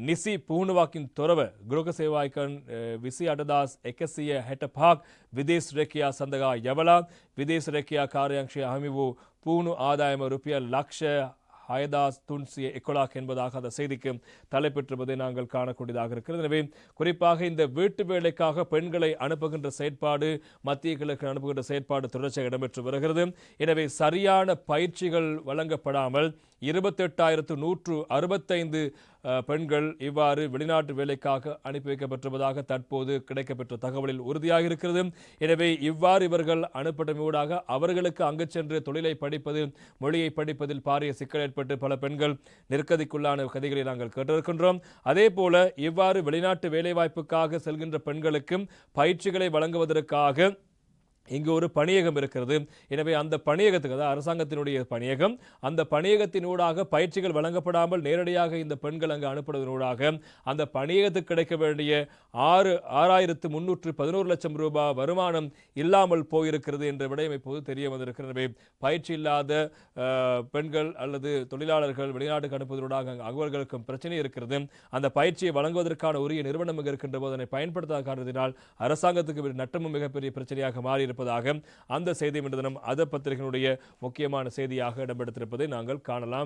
නිසි පුහුණුවකින් තොරව ගෘක සේවායිකන් විසි අටදස් එකසිය හැට පහක් විදේශ රැකයා සඳහා යවලා විදේශ රැකයා කාර්යංශය හමි වූ පුහුණු ආදායම රුපියල් ලක්ෂ ஹயதாஸ் துன்சிய எக்கொலாக் என்பதாக அந்த செய்திக்கு தலைப்பெற்றுவதை நாங்கள் காணக்கூடியதாக இருக்கிறது எனவே குறிப்பாக இந்த வீட்டு வேலைக்காக பெண்களை அனுப்புகின்ற செயற்பாடு மத்திய கிழக்கு அனுப்புகின்ற செயற்பாடு தொடர்ச்சியாக இடம்பெற்று வருகிறது எனவே சரியான பயிற்சிகள் வழங்கப்படாமல் இருபத்தெட்டாயிரத்து நூற்று அறுபத்தைந்து பெண்கள் இவ்வாறு வெளிநாட்டு வேலைக்காக அனுப்பி வைக்கப்பட்டிருப்பதாக தற்போது கிடைக்கப்பெற்ற தகவலில் உறுதியாக இருக்கிறது எனவே இவ்வாறு இவர்கள் அனுப்பட்டமையூடாக அவர்களுக்கு அங்கு சென்று தொழிலை படிப்பது மொழியை படிப்பதில் பாரிய சிக்கல் ஏற்பட்டு பல பெண்கள் நெருக்கதிக்குள்ளான கதைகளை நாங்கள் கேட்டிருக்கின்றோம். அதே போல இவ்வாறு வெளிநாட்டு வேலைவாய்ப்புக்காக செல்கின்ற பெண்களுக்கும் பயிற்சிகளை வழங்குவதற்காக இங்கு ஒரு பணியகம் இருக்கிறது. எனவே அந்த பணியகத்துக்கு அதாவது அரசாங்கத்தினுடைய பணியகம் அந்த பணியகத்தினூடாக பயிற்சிகள் வழங்கப்படாமல் நேரடியாக இந்த பெண்கள் அங்கு அனுப்புவதனூடாக அந்த பணியகத்துக்கு கிடைக்க வேண்டிய ஆறு ஆறாயிரத்து முன்னூற்று பதினோரு லட்சம் ரூபாய் வருமானம் இல்லாமல் போயிருக்கிறது என்ற விடயம் இப்போது தெரிய வந்திருக்கிறது. எனவே பயிற்சி இல்லாத பெண்கள் அல்லது தொழிலாளர்கள் வெளிநாட்டுக்கு அனுப்புவதனூடாக அங்கு அவர்களுக்கும் பிரச்சனை இருக்கிறது. அந்த பயிற்சியை வழங்குவதற்கான உரிய நிறுவனம் இருக்கின்ற போது அதனை பயன்படுத்தாத காரணத்தினால் அரசாங்கத்துக்கு நட்டமும் மிகப்பெரிய பிரச்சனையாக மாறி இருப்பதாக அந்த செய்தி இன்று தினம் அத பத்திரிகையினுடைய முக்கியமான செய்தியாக இடம்பெடுத்திருப்பதை நாங்கள் காணலாம்.